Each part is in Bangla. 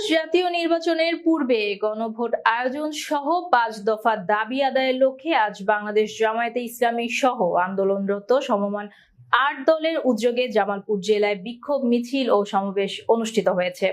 ত্রয়োদশ জাতীয় নির্বাচনের পূর্বে গণভোট আয়োজন সহ পাঁচ দফা দাবি আদায়ের লক্ষ্যে আজ বাংলাদেশ জামায়াতে ইসলামী সহ আন্দোলনরত সমমান আট দলের উদ্যোগে জামালপুর জেলায় বিক্ষোভ মিছিল ও সমাবেশ অনুষ্ঠিত হয়েছে।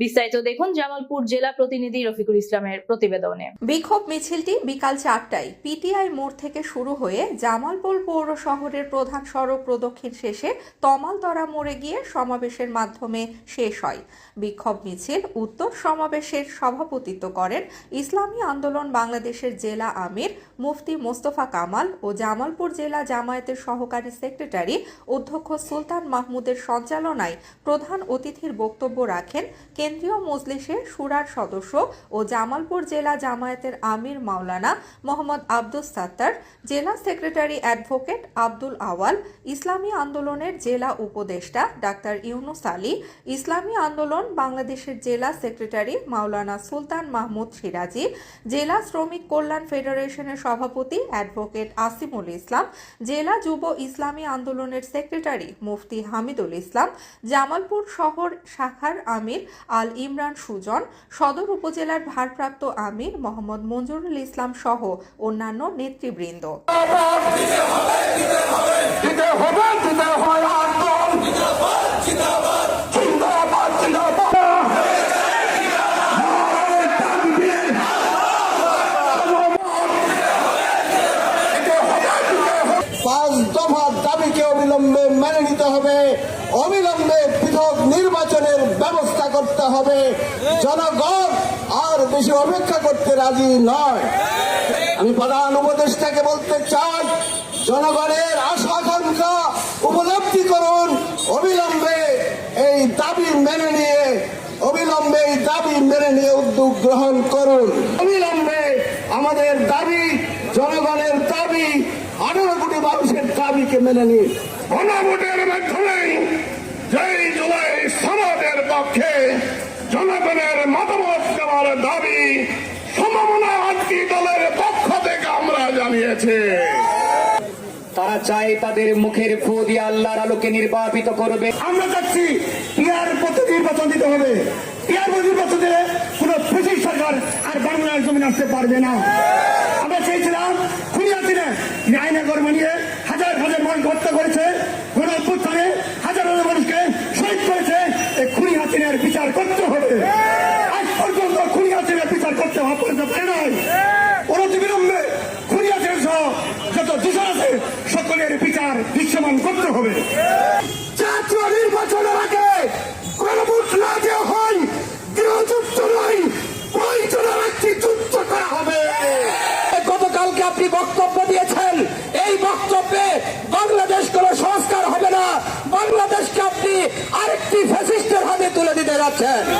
বিস্তারিত দেখুন জামালপুর জেলা প্রতিনিধি রফিকুল ইসলামের প্রতিবেদনে। বিক্ষোভ মিছিলটি বিকাল চারটায় পিটিআই মোড় থেকে শুরু হয়ে জামালপুর পৌর শহরের প্রধান সড়ক প্রদক্ষিণ শেষে তমালতরা মোড়ে গিয়ে সমাবেশের মাধ্যমে শেষ হয়। বিক্ষোভ মিছিল উত্তর সমাবেশের সভাপতিত্ব করেন ইসলামী আন্দোলন বাংলাদেশের জেলা আমির মুফতি মোস্তফা কামাল ও জামালপুর জেলা জামায়াতের সহকারী সেক্রেটারি অধ্যক্ষ সুলতান মাহমুদের সঞ্চালনায় প্রধান অতিথির বক্তব্য রাখেন কেন্দ্রীয় মজলিসের সুরার সদস্য ও জামালপুর জেলা জামায়াতের আমির মাওলানা মোহাম্মদ আব্দুস সাত্তার, জেলা সেক্রেটারি অ্যাডভোকেট আব্দুল আওয়াল, ইসলামী আন্দোলনের জেলা উপদেষ্টা ডাক্তার ইউনুস আলী, ইসলামী আন্দোলন বাংলাদেশের জেলা সেক্রেটারি মাওলানা সুলতান মাহমুদ সিরাজি, জেলা শ্রমিক কল্যাণ ফেডারেশনের সভাপতি অ্যাডভোকেট আসিমুল ইসলাম, জেলা যুব ইসলামী আন্দোলনের সেক্রেটারি মুফতি হামিদুল ইসলাম, জামালপুর শহর শাখার আমির আল ইমরান সুজন সদর উপজেলার ভারপ্রাপ্ত আমির মোহাম্মদ মঞ্জুরুল ইসলাম সহ অন্যান্য নেতৃবৃন্দ। হয় পাঁচ দফা দাবিকে অবিলম্বে মেনে নিতে হবে। অবিলম্বে পৃথক নির্বাচনের ব্যবস্থা করতে হবে। জনগণ আর বেশি অপেক্ষা করতে রাজি নয়। আমি প্রধান উপদেষ্টাকে বলতে চাই, জনগণের আশা আকাঙ্ক্ষা উপলব্ধি করুন। অবিলম্বে এই দাবি মেনে নিয়ে, অবিলম্বে এই দাবি মেনে নিয়ে উদ্যোগ গ্রহণ করুন। অবিলম্বে আমাদের দাবি, জনগণের দাবি আঠারো কোটি মানুষের দাবিকে মেনে নিন গণভোটের মাধ্যমে যেই জুলাই সমাজের পক্ষে জনগণের মতামত দেওয়ার দাবি সম্ভাবনা আজকে দলের পক্ষ থেকে আমরা জানিয়েছি। তারা চায় তাদের মুখের ফু দিয়ে আল্লাহর আলোকে নির্বাপিত করবে। আমরা চাচ্ছি পিয়ার পদ্ধতি নির্বাচন দিতে হবে। পিয়ার পদ্ধতি নির্বাচন দিলে কোন ব্রিটিশ সরকার আর বাংলার জমিন আসতে পারবে না আমরা চেয়েছিলাম খুনি আছিলেন আইনে কর্ম নিয়ে হাজার হাজার মানুষ হত্যা করেছে কোন অভ্যুত্থানে হাজার হাজার মানুষকে শহীদ করেছে। এই খুনি হাসিনের বিচার করতে হবে। আজ পর্যন্ত খুনি হাসিনের বিচার করতে হবে করতে পারে নাই। অনতি বিলম্বে খুনি হাসিনের সহ যত দূষণ আছে সকলের বিচার দৃশ্যমান করতে হবে। জাতীয় নির্বাচনের আগে গণভোট না দেওয়া হয় গৃহযুদ্ধ নয় প্রয়োজনের একটি যুদ্ধ করা হবে। গতকালকে আপনি বক্তব্য up 10.